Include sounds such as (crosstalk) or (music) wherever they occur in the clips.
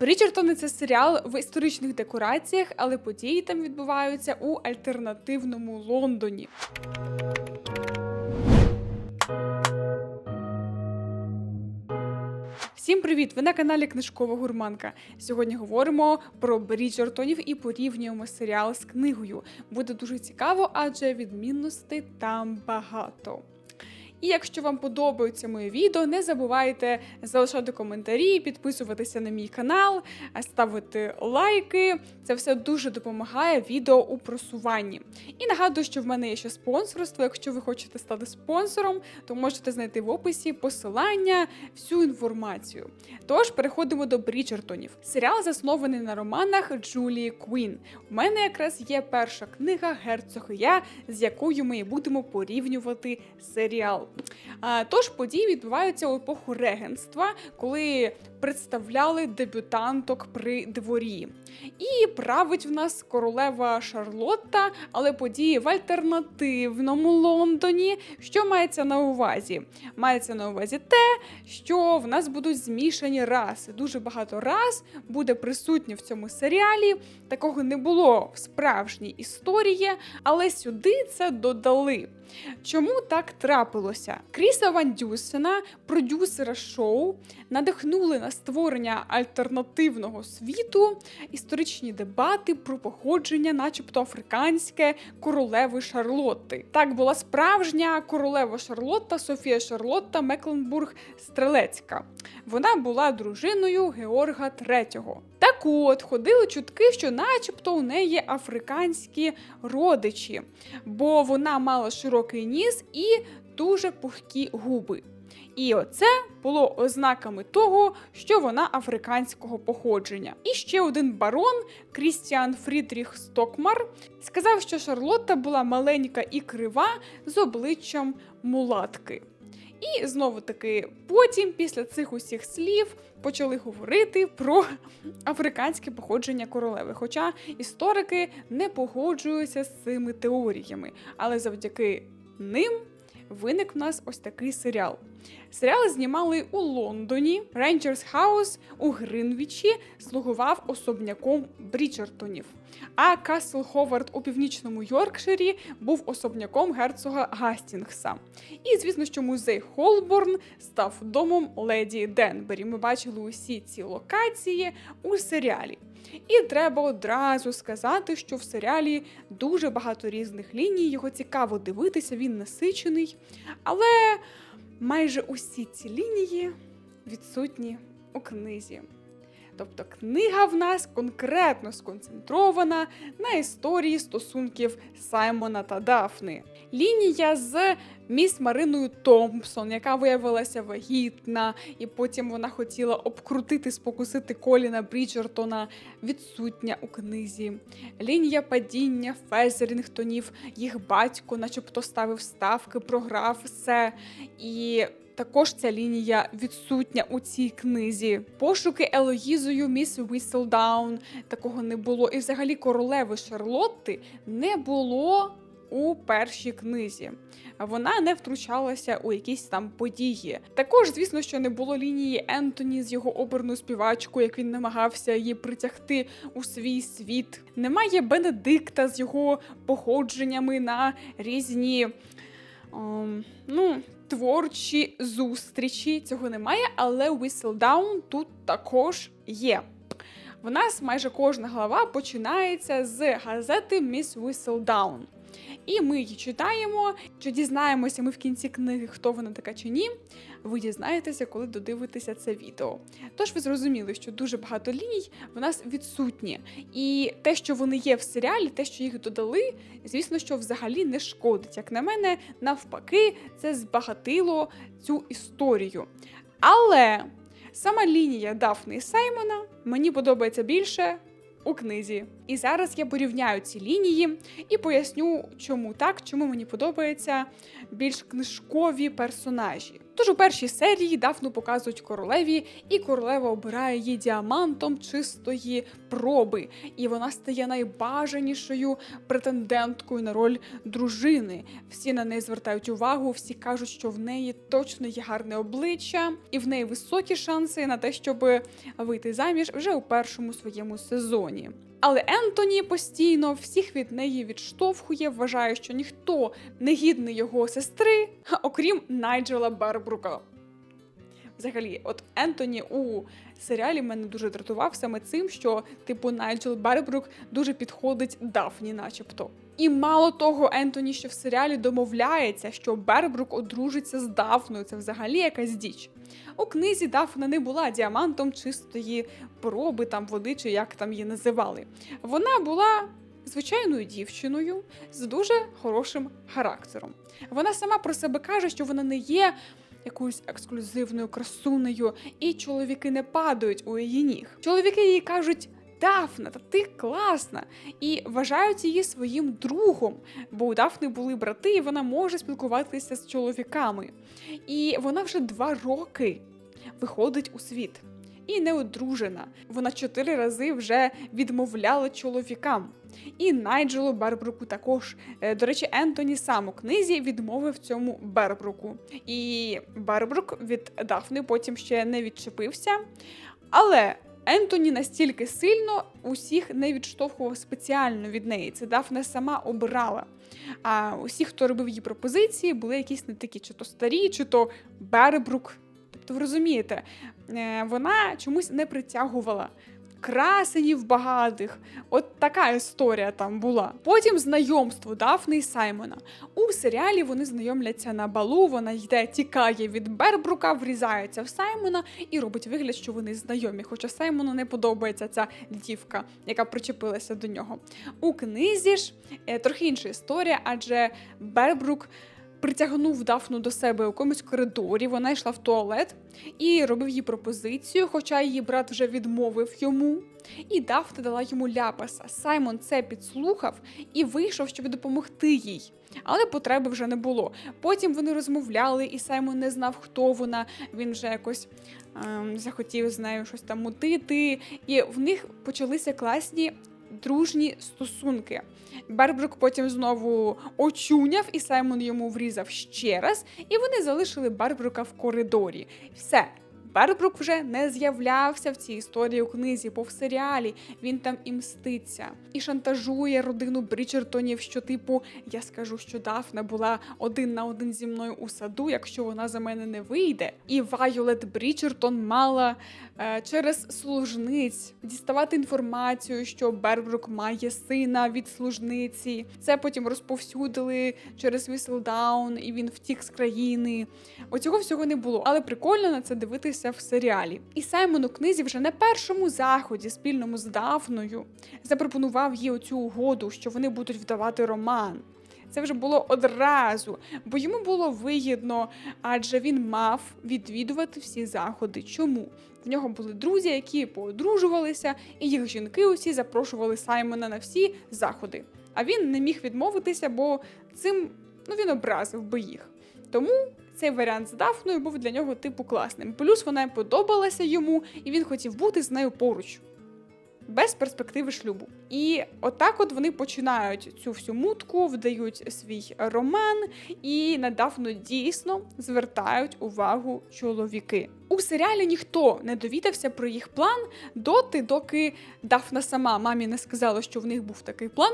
Бріджертони це серіал в історичних декораціях, але події там відбуваються у альтернативному Лондоні. Всім привіт! Ви на каналі Книжкова Гурманка. Сьогодні говоримо про Бріджертонів і порівнюємо серіал з книгою. Буде дуже цікаво, адже відмінностей там багато. І якщо вам подобаються мої відео, не забувайте залишати коментарі, підписуватися на мій канал, ставити лайки. Це все дуже допомагає відео у просуванні. І нагадую, що в мене є ще спонсорство. Якщо ви хочете стати спонсором, то можете знайти в описі посилання, всю інформацію. Тож переходимо до Бріджертонів. Серіал заснований на романах Джулії Квін. У мене якраз є перша книга Герцог і я, з якою ми будемо порівнювати серіал. Тож події відбуваються у епоху регенства, коли представляли дебютанток при дворі. І править в нас королева Шарлотта, але події в альтернативному Лондоні. Що мається на увазі? Мається на увазі те, що в нас будуть змішані раси. Дуже багато рас буде присутні в цьому серіалі. Такого не було в справжній історії, але сюди це додали. Чому так трапилося? Кріса Ван Дюсена, продюсера шоу, надихнули на створення альтернативного світу, історичні дебати про походження, начебто африканське королеви Шарлотти. Так була справжня королева Шарлотта Софія Шарлотта Мекленбург Стрелецька. Вона була дружиною Георга III. Так от ходили чутки, що, начебто, у неї африканські родичі, бо вона мала широкий ніс і дуже пухкі губи. І оце було ознаками того, що вона африканського походження. І ще один барон Крістіан Фрідріх Стокмар сказав, що Шарлотта була маленька і крива з обличчям мулатки. І знову таки, потім, після цих усіх слів, почали говорити про африканське походження королеви. Хоча історики не погоджуються з цими теоріями, але завдяки ним виник в нас ось такий серіал. Серіал знімали у Лондоні. Рейнджерс Хаус у Гринвічі слугував особняком Бріджертонів. А Касл Ховард у північному Йоркширі був особняком герцога Гастінгса. І звісно, що музей Холборн став домом леді Денбері. Ми бачили усі ці локації у серіалі. І треба одразу сказати, що в серіалі дуже багато різних ліній. Його цікаво дивитися, він насичений. Але майже усі ці лінії відсутні у книзі. Тобто книга в нас конкретно сконцентрована на історії стосунків Саймона та Дафни. Лінія з міс Мариною Томпсон, яка виявилася вагітна, і потім вона хотіла обкрутити, спокусити Коліна Бріджертона, відсутня у книзі. Лінія падіння Фезерінгтонів, їх батько, начебто ставив ставки, програв все. І також ця лінія відсутня у цій книзі. Пошуки Елоїзою міс Віселдаун такого не було. І взагалі королеви Шарлотти не було у першій книзі. Вона не втручалася у якісь там події. Також, звісно, що не було лінії Ентоні з його оберною співачкою, як він намагався її притягти у свій світ. Немає Бенедикта з його походженнями на різні. Ом, ну, творчі зустрічі. Цього немає, але Whistledown тут також є. В нас майже кожна глава починається з газети Miss Whistledown. І ми її читаємо. Чи дізнаємося ми в кінці книги, хто вона така чи ні, ви дізнаєтеся, коли додивитеся це відео. Тож ви зрозуміли, що дуже багато ліній в нас відсутні. І те, що вони є в серіалі, те, що їх додали, звісно, що взагалі не шкодить. Як на мене, навпаки, це збагатило цю історію. Але сама лінія Дафни і Саймона мені подобається більше у книзі. І зараз я порівняю ці лінії і поясню, чому так, чому мені подобаються більш книжкові персонажі. Тож у першій серії Дафну показують королеві, і королева обирає її діамантом чистої проби, і вона стає найбажанішою претенденткою на роль дружини. Всі на неї звертають увагу, всі кажуть, що в неї точно є гарне обличчя, і в неї високі шанси на те, щоб вийти заміж вже у першому своєму сезоні. Але Ентоні постійно всіх від неї відштовхує, вважає, що ніхто не гідний його сестри, окрім Найджела Барбрука. Взагалі, от Ентоні у серіалі мене дуже дратував саме цим, що типу Найджел Барбрук дуже підходить Дафні, начебто. І мало того, Ентоні ще в серіалі домовляється, що Бербрук одружиться з Дафною. Це взагалі якась діч. У книзі Дафна не була діамантом чистої проби, там води, чи як там її називали. Вона була звичайною дівчиною з дуже хорошим характером. Вона сама про себе каже, що вона не є якоюсь ексклюзивною красунею, і чоловіки не падають у її ніг. Чоловіки їй кажуть. Дафна, та ти класна! І вважають її своїм другом, бо у Дафни були брати, і вона може спілкуватися з чоловіками. І вона вже два роки виходить у світ. І не одружена. Вона чотири рази вже відмовляла чоловікам. І Найджелу Бербруку також. Е, До речі, Ентоні сам у книзі відмовив цьому Бербруку. І Бербрук від Дафни потім ще не відчепився. Але Ентоні настільки сильно усіх не відштовхував спеціально від неї. Це Дафна сама обирала. А усі, хто робив її пропозиції, були якісь не такі, чи то старі, чи то Беребрук. Тобто, ви розумієте, е, вона чомусь не притягувала. Красенів багатих, от така історія там була. Потім знайомство Дафни і Саймона. У серіалі вони знайомляться на балу. Вона йде, тікає від Бербрука, врізається в Саймона і робить вигляд, що вони знайомі. Хоча Саймону не подобається ця дівка, яка причепилася до нього. У книзі ж е, трохи інша історія, адже Бербрук притягнув Дафну до себе у якомусь коридорі. Вона йшла в туалет і робив їй пропозицію, хоча її брат вже відмовив йому. І Дафна дала йому ляпаса. Саймон це підслухав і вийшов, щоб допомогти їй. Але потреби вже не було. Потім вони розмовляли, і Саймон не знав, хто вона. Він вже якось ем, захотів з нею щось там мутити. І в них почалися класні дружні стосунки. Бербрук потім знову очуняв, і Саймон йому врізав ще раз, і вони залишили Бербрука в коридорі. Все. Бербрук вже не з'являвся в цій історії у книзі, бо в серіалі він там і мститься і шантажує родину Брічертонів, що, типу, я скажу, що Дафна була один на один зі мною у саду, якщо вона за мене не вийде. І Вайолет Брічертон мала е, через служниць діставати інформацію, що Бербрук має сина від служниці. Це потім розповсюдили через Віселдаун, і він втік з країни. Оцього всього не було, але прикольно на це дивитися в серіалі. І Саймон у книзі вже на першому заході, спільному з Дафною, запропонував їй оцю угоду, що вони будуть вдавати роман. Це вже було одразу, бо йому було вигідно, адже він мав відвідувати всі заходи. Чому? В нього були друзі, які поодружувалися, і їх жінки усі запрошували Саймона на всі заходи. А він не міг відмовитися, бо цим ну, він образив би їх. Тому цей варіант з Дафною був для нього типу класним. Плюс вона подобалася йому, і він хотів бути з нею поруч. Без перспективи шлюбу. І отак от вони починають цю всю мутку, вдають свій роман, і на Дафну дійсно звертають увагу чоловіки. У серіалі ніхто не довідався про їх план доти, доки Дафна сама мамі не сказала, що в них був такий план,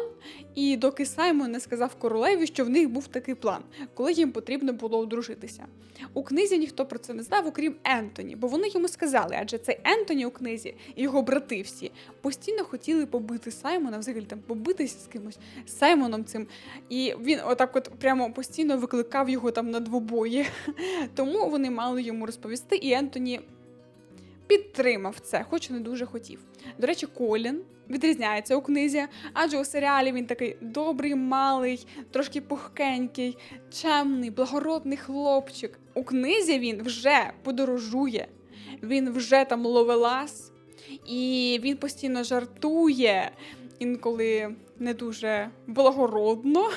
і доки Саймон не сказав королеві, що в них був такий план, коли їм потрібно було одружитися. У книзі ніхто про це не знав, окрім Ентоні, бо вони йому сказали, адже цей Ентоні у книзі і його брати всі постійно хотіли побити Саймона, взагалі там побитися з кимось з Саймоном цим. І він отак, от прямо постійно викликав його там на двобої. (laughs) Тому вони мали йому розповісти, і Ентоні підтримав це, хоч і не дуже хотів. До речі, Колін відрізняється у книзі, адже у серіалі він такий добрий, малий, трошки пухкенький, чемний, благородний хлопчик. У книзі він вже подорожує, він вже там ловелас, і він постійно жартує. Інколи не дуже благородно.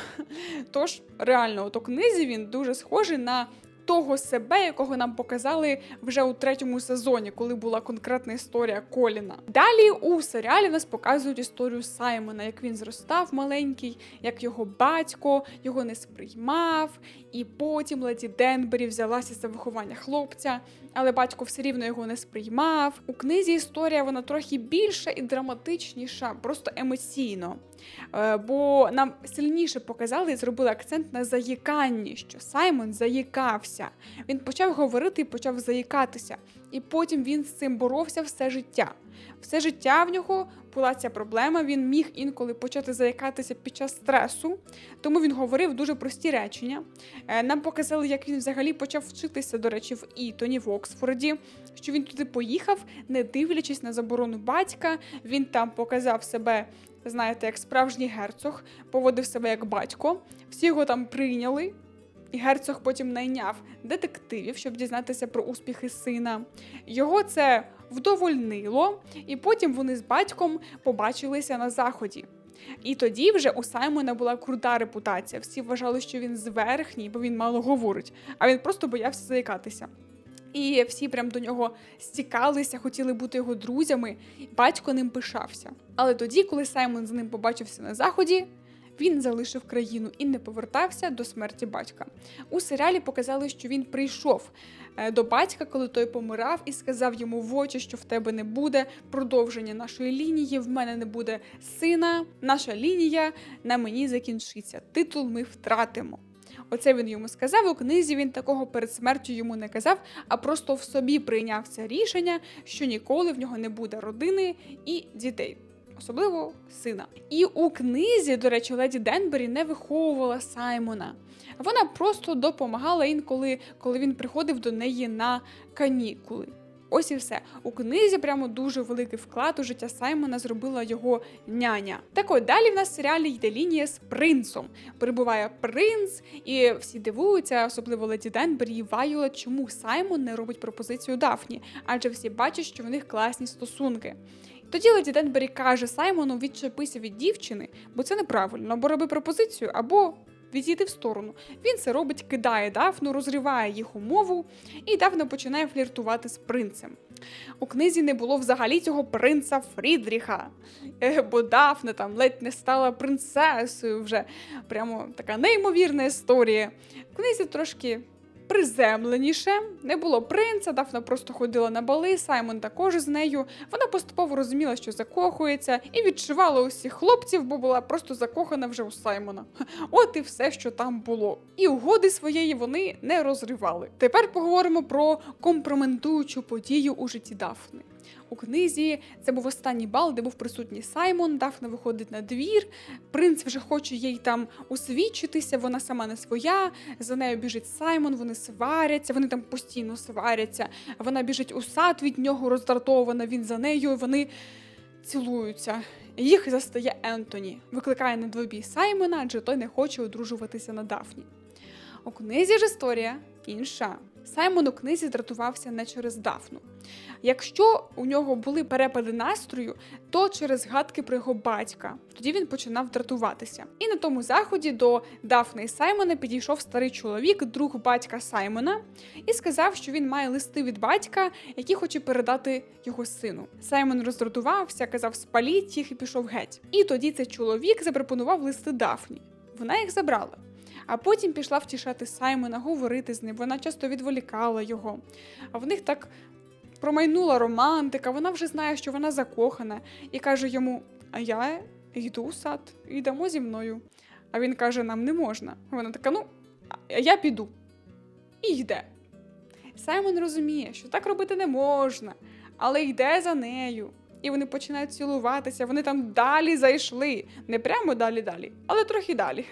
Тож, реально, от у книзі він дуже схожий на того себе, якого нам показали вже у третьому сезоні, коли була конкретна історія Коліна. Далі у серіалі нас показують історію Саймона, як він зростав маленький, як його батько його не сприймав, і потім леді Денбері взялася за виховання хлопця, але батько все рівно його не сприймав. У книзі історія вона трохи більша і драматичніша, просто емоційно. Е, Бо нам сильніше показали і зробили акцент на заїканні, що Саймон заїкався. Він почав говорити і почав заїкатися. І потім він з цим боровся все життя. Все життя в нього була ця проблема. Він міг інколи почати заїкатися під час стресу, тому він говорив дуже прості речення. Е, Нам показали, як він взагалі почав вчитися, до речі, в Ітоні в Оксфорді, що він туди поїхав, не дивлячись на заборону батька. Він там показав себе. Знаєте, як справжній герцог поводив себе як батько, всі його там прийняли, і герцог потім найняв детективів, щоб дізнатися про успіхи сина. Його це вдовольнило, і потім вони з батьком побачилися на заході. І тоді вже у Саймона була крута репутація. Всі вважали, що він зверхній, бо він мало говорить, а він просто боявся заїкатися. І всі прям до нього стікалися, хотіли бути його друзями. Батько ним пишався. Але тоді, коли Саймон з ним побачився на заході, він залишив країну і не повертався до смерті батька. У серіалі показали, що він прийшов е, до батька, коли той помирав, і сказав йому в очі, що в тебе не буде продовження нашої лінії, в мене не буде сина, наша лінія на мені закінчиться. Титул ми втратимо. Оце він йому сказав. У книзі він такого перед смертю йому не казав, а просто в собі прийняв це рішення, що ніколи в нього не буде родини і дітей. Особливо сина. І у книзі, до речі, леді Денбері не виховувала Саймона. Вона просто допомагала інколи, коли він приходив до неї на канікули. Ось і все. У книзі прямо дуже великий вклад у життя Саймона зробила його няня. Так от далі в нас в серіалі йде лінія з принцом. Прибуває принц, і всі дивуються, особливо леді Денбері і Вайола, чому Саймон не робить пропозицію Дафні, адже всі бачать, що в них класні стосунки. Тоді леді Денбері каже Саймону: відчепися від дівчини, бо це неправильно, або роби пропозицію, або відійти в сторону. Він це робить, кидає Дафну, розриває їх умову, і Дафна починає фліртувати з принцем. У книзі не було взагалі цього принца Фрідріха, Е, бо Дафна там ледь не стала принцесою вже. Прямо така неймовірна історія. В книзі трошки приземленіше. Не було принца, Дафна просто ходила на бали, Саймон також з нею. Вона поступово розуміла, що закохується, і відчувала усіх хлопців, бо була просто закохана вже у Саймона. От і все, що там було. І угоди своєї вони не розривали. Тепер поговоримо про компроментуючу подію у житті Дафни. У книзі це був останній бал, де був присутній Саймон. Дафна виходить на двір. Принц вже хоче їй там усвідчитися. Вона сама не своя. За нею біжить Саймон. Вони сваряться. Вони там постійно сваряться. Вона біжить у сад від нього, роздратована. Він за нею. і Вони цілуються. Їх застає Ентоні. Викликає на двобій Саймона, адже той не хоче одружуватися на Дафні. У книзі ж історія інша. Саймон у книзі дратувався не через Дафну. Якщо у нього були перепади настрою, то через згадки про його батька. Тоді він починав дратуватися. І на тому заході до Дафни і Саймона підійшов старий чоловік, друг батька Саймона, і сказав, що він має листи від батька, які хоче передати його сину. Саймон роздратувався, казав спаліть їх і пішов геть. І тоді цей чоловік запропонував листи Дафні. Вона їх забрала. А потім пішла втішати Саймона, говорити з ним. Вона часто відволікала його. А в них так промайнула романтика, вона вже знає, що вона закохана, і каже йому: А я йду у сад, йдемо зі мною. А він каже: Нам не можна. Вона така: ну, я піду. І йде. Саймон розуміє, що так робити не можна, але йде за нею. І вони починають цілуватися, вони там далі зайшли. Не прямо далі-далі, але трохи далі.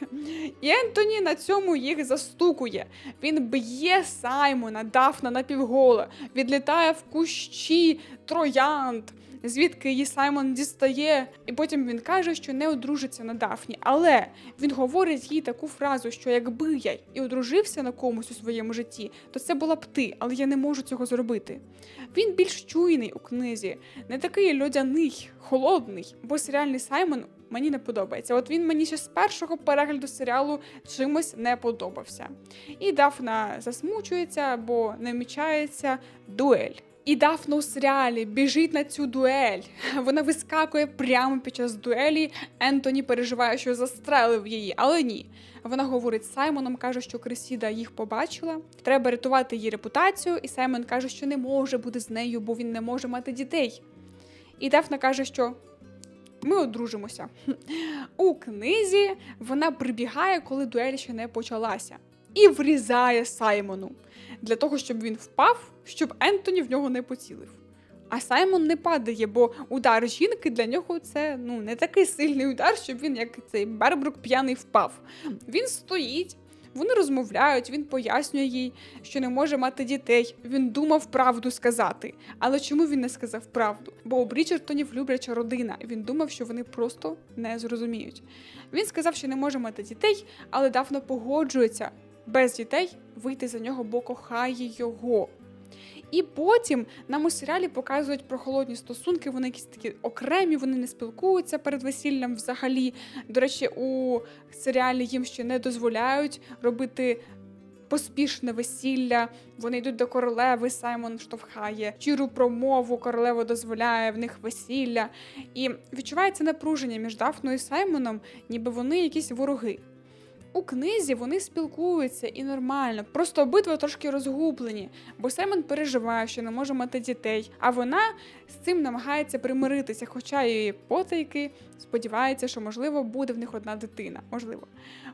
І Ентоні на цьому їх застукує. Він б'є Саймона, Дафна напівгола, відлітає в кущі троянд, звідки її Саймон дістає. І потім він каже, що не одружиться на Дафні. Але він говорить їй таку фразу, що якби я і одружився на комусь у своєму житті, то це була б ти, але я не можу цього зробити. Він більш чуйний у книзі, не такий льодяний, холодний, бо серіальний Саймон мені не подобається. От він мені ще з першого перегляду серіалу чимось не подобався. І Дафна засмучується, бо не вмічається дуель. І Дафна у серіалі біжить на цю дуель. Вона вискакує прямо під час дуелі. Ентоні переживає, що застрелив її, але ні. Вона говорить з Саймоном, каже, що Крисіда їх побачила. Треба рятувати її репутацію, і Саймон каже, що не може бути з нею, бо він не може мати дітей. І Дафна каже, що ми одружимося. У книзі вона прибігає, коли дуель ще не почалася, і врізає Саймону для того, щоб він впав, щоб Ентоні в нього не поцілив. А Саймон не падає, бо удар жінки для нього це ну не такий сильний удар, щоб він, як цей Бербрук, п'яний впав. Він стоїть, вони розмовляють, він пояснює їй, що не може мати дітей. Він думав правду сказати. Але чому він не сказав правду? Бо у Бріджертонів любляча родина. Він думав, що вони просто не зрозуміють. Він сказав, що не може мати дітей, але давно погоджується без дітей вийти за нього, бо кохає його. І потім нам у серіалі показують про холодні стосунки. Вони якісь такі окремі, вони не спілкуються перед весіллям взагалі. До речі, у серіалі їм ще не дозволяють робити. Поспішне весілля, вони йдуть до королеви, Саймон штовхає, щиру промову королева дозволяє в них весілля. І відчувається напруження між Дафною і Саймоном, ніби вони якісь вороги. У книзі вони спілкуються і нормально, просто обидва трошки розгублені, бо Саймон переживає, що не може мати дітей, а вона з цим намагається примиритися, хоча її потайки сподівається, що можливо буде в них одна дитина. Можливо.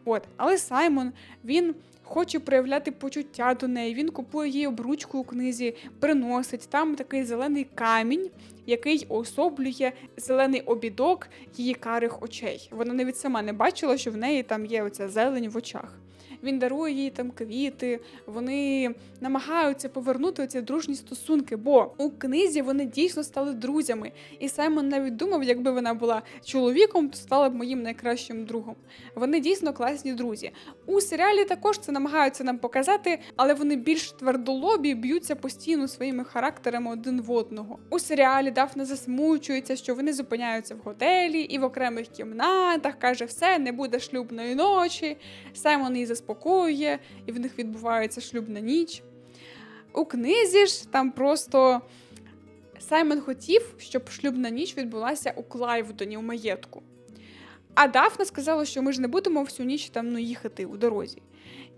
От, але Саймон він. Хоче проявляти почуття до неї. Він купує їй обручку у книзі, приносить там такий зелений камінь, який особлює зелений обідок її карих очей. Вона навіть сама не бачила, що в неї там є оця зелень в очах. Він дарує їй там квіти, вони намагаються повернути ці дружні стосунки, бо у книзі вони дійсно стали друзями. І Саймон навіть думав, якби вона була чоловіком, то стала б моїм найкращим другом. Вони дійсно класні друзі. У серіалі також це намагаються нам показати, але вони більш твердолобі б'ються постійно своїми характерами один в одного. У серіалі Дафна засмучується, що вони зупиняються в готелі і в окремих кімнатах. каже, все, не буде шлюбної ночі. Саймон її заспокоює, і в них відбувається шлюбна ніч. У книзі ж там просто Саймон хотів, щоб шлюбна ніч відбулася у Клайвдоні у маєтку. А Дафна сказала, що ми ж не будемо всю ніч там ну, їхати у дорозі.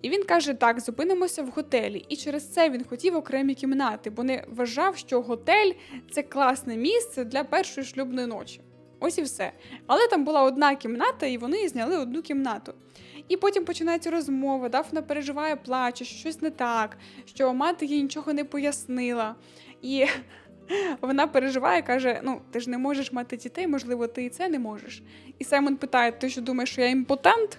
І він каже: так, зупинимося в готелі. І через це він хотів окремі кімнати, бо не вважав, що готель це класне місце для першої шлюбної ночі. Ось і все. Але там була одна кімната, і вони зняли одну кімнату. І потім починається розмова. Дафна переживає, плаче, що щось не так, що мати їй нічого не пояснила. І (laughs) вона переживає, каже: Ну, ти ж не можеш мати дітей, можливо, ти і це не можеш. І Саймон питає: Ти що думаєш, що я імпотент?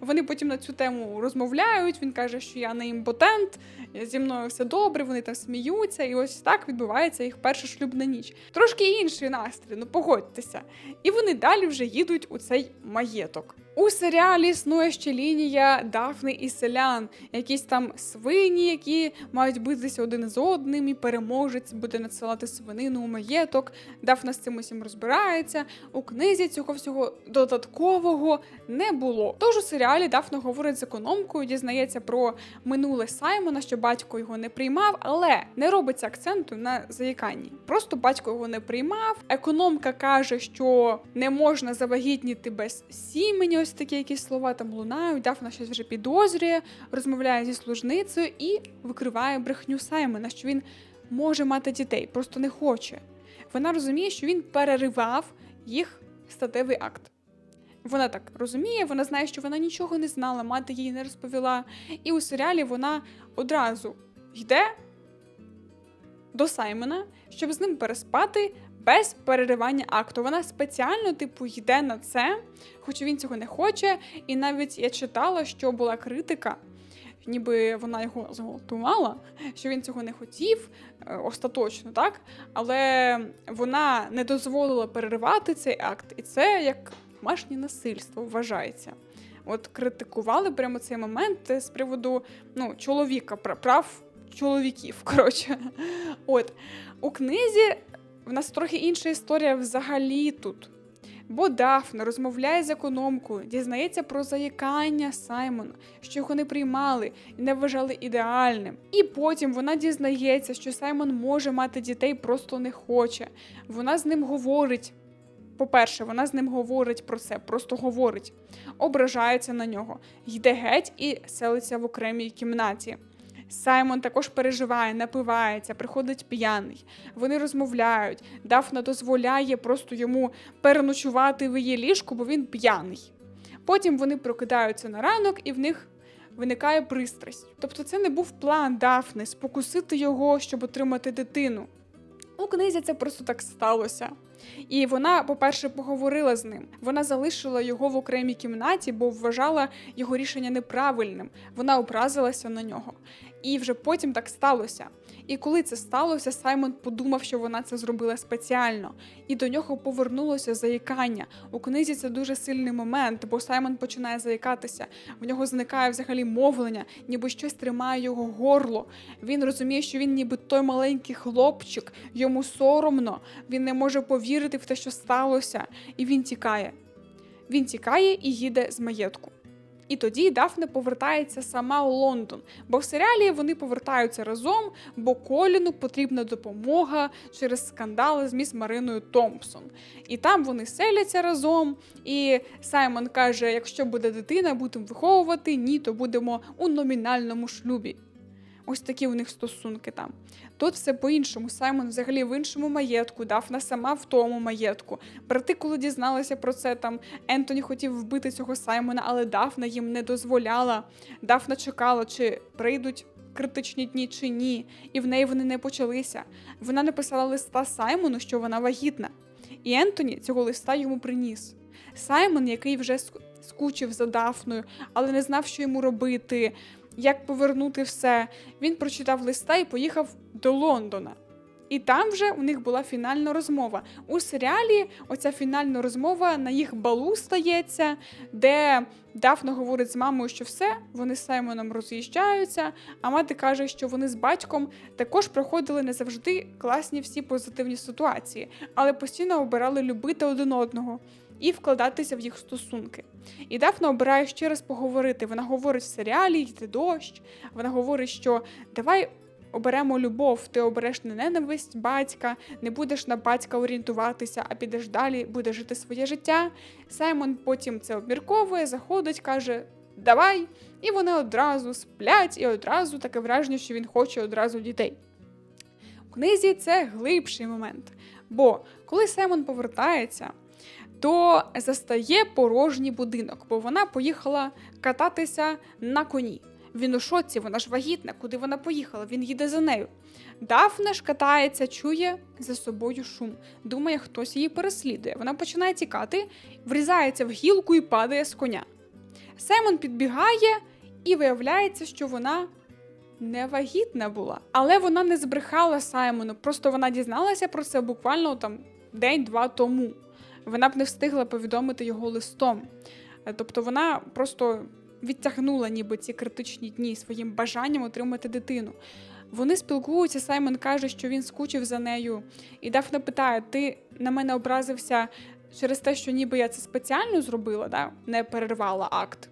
Вони потім на цю тему розмовляють. Він каже, що я не імпотент, зі мною все добре, вони там сміються, і ось так відбувається їх перша шлюбна ніч. Трошки інший настрій, ну погодьтеся. І вони далі вже їдуть у цей маєток. У серіалі існує ще лінія Дафни і селян, якісь там свині, які мають битися один з одним, і переможець буде надсилати свинину у маєток. Дафна з цим усім розбирається. У книзі цього всього додаткового не було. Тож у серіалі Дафна говорить з економкою, дізнається про минуле Саймона, що батько його не приймав, але не робиться акценту на заїканні. Просто батько його не приймав. Економка каже, що не можна завагітніти без сімені. Ось такі якісь слова там лунають. Дафна щось вже підозрює, розмовляє зі служницею і викриває брехню Саймона, що він може мати дітей, просто не хоче. Вона розуміє, що він переривав їх статевий акт. Вона так розуміє, вона знає, що вона нічого не знала, мати їй не розповіла. І у серіалі вона одразу йде до Саймона, щоб з ним переспати без переривання акту. Вона спеціально, типу, йде на це, хоч він цього не хоче. І навіть я читала, що була критика. ніби вона його зґвалтувала, що він цього не хотів е, остаточно, так? Але вона не дозволила переривати цей акт, і це як домашнє насильство вважається. От критикували прямо цей момент з приводу ну, чоловіка, прав чоловіків. (laughs) коротше. От у книзі в нас трохи інша історія взагалі тут. Бо Дафна розмовляє з економкою, дізнається про заїкання Саймона, що його не приймали і не вважали ідеальним. І потім вона дізнається, що Саймон може мати дітей, просто не хоче. Вона з ним говорить. По-перше, вона з ним говорить про це, просто говорить, ображається на нього, йде геть і селиться в окремій кімнаті. Саймон також переживає, напивається, приходить п'яний. Вони розмовляють. Дафна дозволяє просто йому переночувати в її ліжку, бо він п'яний. Потім вони прокидаються на ранок, і в них виникає пристрасть. Тобто, це не був план Дафни спокусити його, щоб отримати дитину. У книзі це просто так сталося. І вона, по-перше, поговорила з ним. Вона залишила його в окремій кімнаті, бо вважала його рішення неправильним. Вона образилася на нього. І вже потім так сталося. І коли це сталося, Саймон подумав, що вона це зробила спеціально, і до нього повернулося заїкання. У книзі це дуже сильний момент, бо Саймон починає заїкатися. В нього зникає взагалі мовлення, ніби щось тримає його горло. Він розуміє, що він ніби той маленький хлопчик, йому соромно, він не може повірити в те, що сталося, і він тікає. Він тікає і їде з маєтку. І тоді Дафне повертається сама у Лондон, бо в серіалі вони повертаються разом, бо Коліну потрібна допомога через скандали з міс Мариною Томпсон. І там вони селяться разом. І Саймон каже: якщо буде дитина, будемо виховувати, ні, то будемо у номінальному шлюбі. Ось такі у них стосунки там. Тут все по-іншому. Саймон взагалі в іншому маєтку, Дафна сама в тому маєтку. Брати, коли дізналися про це, там Ентоні хотів вбити цього Саймона, але Дафна їм не дозволяла. Дафна чекала, чи прийдуть. Критичні дні чи ні, і в неї вони не почалися. Вона написала листа Саймону, що вона вагітна, і Ентоні цього листа йому приніс. Саймон, який вже скучив за Дафною, але не знав, що йому робити, як повернути все. Він прочитав листа і поїхав до Лондона. І там вже у них була фінальна розмова. У серіалі оця фінальна розмова на їх балу стається, де Дафна говорить з мамою, що все, вони з Саймоном роз'їжджаються, а мати каже, що вони з батьком також проходили не завжди класні всі позитивні ситуації, але постійно обирали любити один одного і вкладатися в їх стосунки. І Дафна обирає ще раз поговорити. Вона говорить в серіалі, йде дощ. Вона говорить, що давай. Оберемо любов, ти обереш не ненависть батька, не будеш на батька орієнтуватися, а підеш далі, будеш жити своє життя. Саймон потім це обмірковує, заходить, каже: Давай! І вони одразу сплять, і одразу таке враження, що він хоче одразу дітей. У книзі це глибший момент. Бо коли Саймон повертається, то застає порожній будинок, бо вона поїхала кататися на коні. Він у шоці, вона ж вагітна, куди вона поїхала, він їде за нею. Дафна ж катається, чує за собою шум, думає, хтось її переслідує. Вона починає тікати, врізається в гілку і падає з коня. Саймон підбігає і виявляється, що вона не вагітна була. Але вона не збрехала Саймону, просто вона дізналася про це буквально там день-два тому вона б не встигла повідомити його листом. Е, тобто вона просто відтягнула ніби ці критичні дні своїм бажанням отримати дитину. Вони спілкуються, Саймон каже, що він скучив за нею. І Дафна питає: Ти на мене образився через те, що ніби я це спеціально зробила, да? не перервала акт?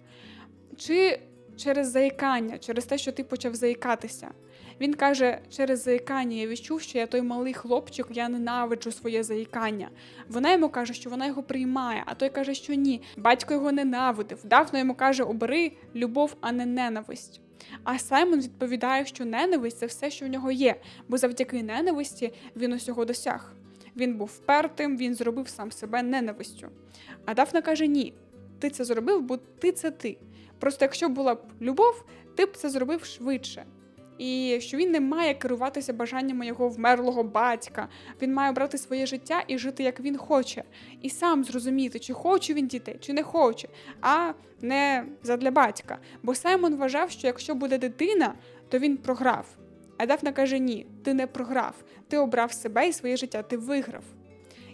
Чи через заїкання, через те, що ти почав заїкатися? Він каже, через заїкання я відчув, що я той малий хлопчик, я ненавиджу своє заїкання. Вона йому каже, що вона його приймає, а той каже, що ні. Батько його ненавидив. Давно йому каже, обери любов, а не ненависть. А Саймон відповідає, що ненависть це все, що в нього є, бо завдяки ненависті він усього досяг. Він був впертим, він зробив сам себе ненавистю. А Дафна каже: Ні, ти це зробив, бо ти це ти. Просто якщо була б любов, ти б це зробив швидше. І що він не має керуватися бажаннями його вмерлого батька. Він має обрати своє життя і жити як він хоче, і сам зрозуміти, чи хоче він дітей, чи не хоче, а не задля батька. Бо Саймон вважав, що якщо буде дитина, то він програв. А Дафна каже: ні, ти не програв. Ти обрав себе і своє життя, ти виграв.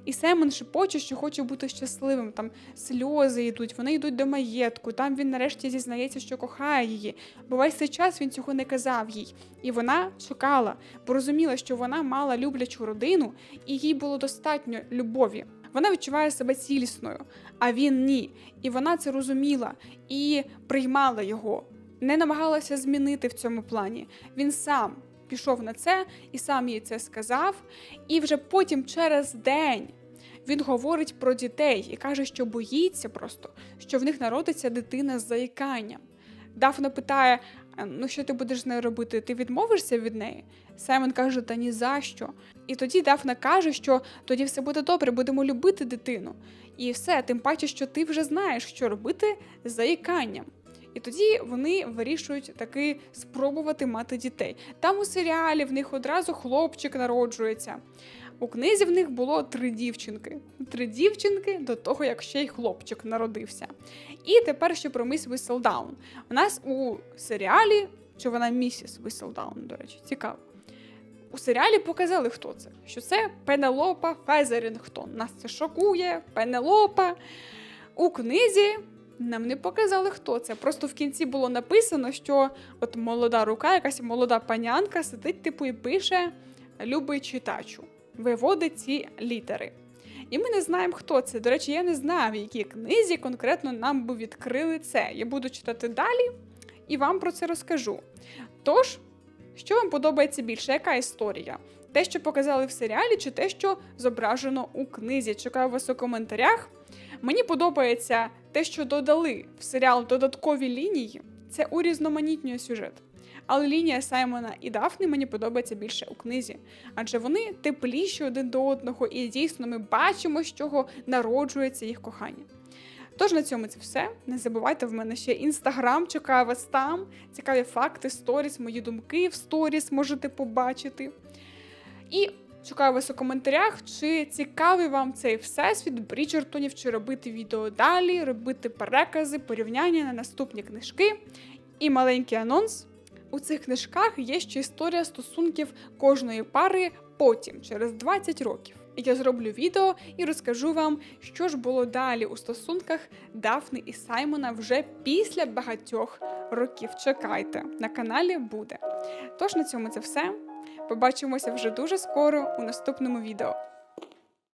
І Семен шепоче, що хоче бути щасливим. Там сльози йдуть, вони йдуть до маєтку. Там він нарешті зізнається, що кохає її. Бо весь цей час він цього не казав їй. І вона чекала, бо розуміла, що вона мала люблячу родину, і їй було достатньо любові. Вона відчуває себе цілісною, а він ні. І вона це розуміла і приймала його, не намагалася змінити в цьому плані. Він сам пішов на це і сам їй це сказав. І вже потім, через день, він говорить про дітей і каже, що боїться просто, що в них народиться дитина з заїканням. Дафна питає: ну що ти будеш з нею робити? Ти відмовишся від неї? Саймон каже, та ні за що. І тоді Дафна каже, що тоді все буде добре, будемо любити дитину. І все, тим паче, що ти вже знаєш, що робити з заїканням. І тоді вони вирішують таки спробувати мати дітей. Там у серіалі в них одразу хлопчик народжується. У книзі в них було три дівчинки. Три дівчинки до того, як ще й хлопчик народився. І тепер ще про міс Віселдаун. У нас у серіалі, що вона місіс Віселдаун, до речі, цікаво. У серіалі показали, хто це. Що це Пенелопа Фезерінгтон. Нас це шокує, Пенелопа. У книзі нам не показали, хто це. Просто в кінці було написано, що от молода рука, якась молода панянка сидить, типу, і пише Любий читачу, виводить ці літери. І ми не знаємо, хто це. До речі, я не знаю, в якій книзі конкретно нам би відкрили це. Я буду читати далі і вам про це розкажу. Тож, що вам подобається більше? Яка історія? Те, що показали в серіалі, чи те, що зображено у книзі? Чекаю вас у коментарях. Мені подобається те, що додали в серіал додаткові лінії, це урізноманітнює сюжет. Але лінія Саймона і Дафни мені подобається більше у книзі, адже вони тепліші один до одного, і дійсно ми бачимо, з чого народжується їх кохання. Тож на цьому це все. Не забувайте, в мене ще інстаграм, чекаю вас там. Цікаві факти, сторіс, мої думки в сторіс можете побачити. І Чекаю вас у коментарях, чи цікавий вам цей всесвіт Бріджертонів, чи робити відео далі, робити перекази, порівняння на наступні книжки. І маленький анонс. У цих книжках є ще історія стосунків кожної пари потім, через 20 років. Я зроблю відео і розкажу вам, що ж було далі у стосунках Дафни і Саймона вже після багатьох років. Чекайте, на каналі буде. Тож на цьому це все. Побачимося вже дуже скоро у наступному відео.